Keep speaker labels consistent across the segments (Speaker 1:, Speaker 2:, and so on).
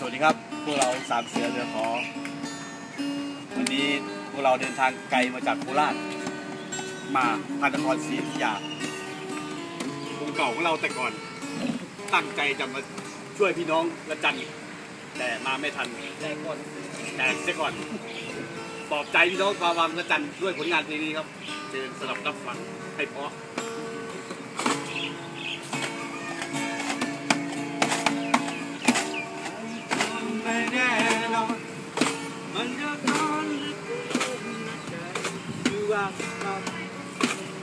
Speaker 1: สวัสดีครับ พวกเราสามเสือเรือขอ วันนี้พวกเราเดินทางไกลมาจากโคราช มาพระนครศรีอยุธยาวงเก่าของเราแต่ก่อน ตั้งใจจะมาช่วยพี่น้องละจันแต่มาไม่ทัน
Speaker 2: แต่ก่อน
Speaker 1: แตกเสียก่อนปลอบใจพี่น้องชาววังละจันด้วยผลงานเพลงนี้ครับเชิญสลับรับฟังให้เพราะ
Speaker 2: อยู่ว่ากับ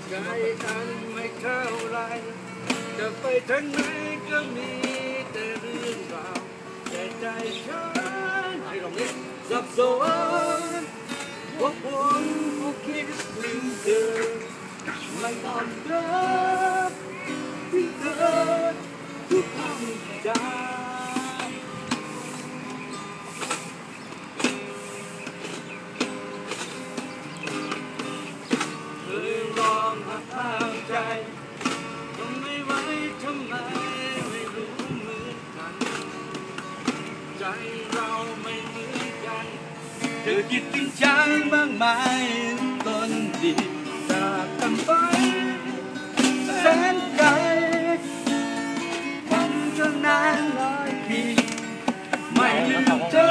Speaker 2: ใจกันไม่เท่าไร จะไปทางไหนก็มีแต่เรื่องราวแต่ใจฉันให้ลองนี้สับสนว่าผมผู้คิดถึงเธอไม่ต้อนเดิน เธอคิ
Speaker 1: ดถึงฉันบ้างไหมต้นดี
Speaker 2: จากกันไป
Speaker 1: แสนไกล
Speaker 2: มันจะนานหลายปี
Speaker 1: ไม่ลืมเธอ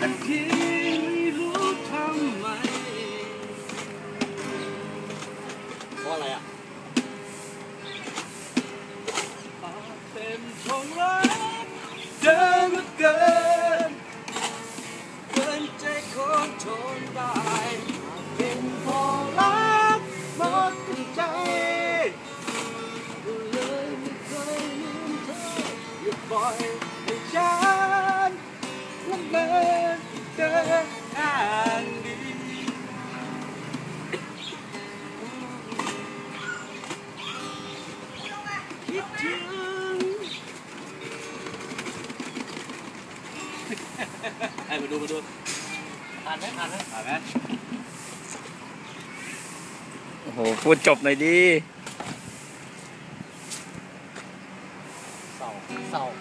Speaker 2: สักทีไม่รู้ทำไม
Speaker 1: เพราะอะไรอะ
Speaker 2: ปล่อยให้ฉันละเมอเกินอ่านดีคิดถึง
Speaker 1: ให้มาดูมาดู
Speaker 2: อ่านไหมอ่านไหม
Speaker 1: อ่านไหม
Speaker 3: โอ้โหพูดจบหน่อยดี
Speaker 2: Sau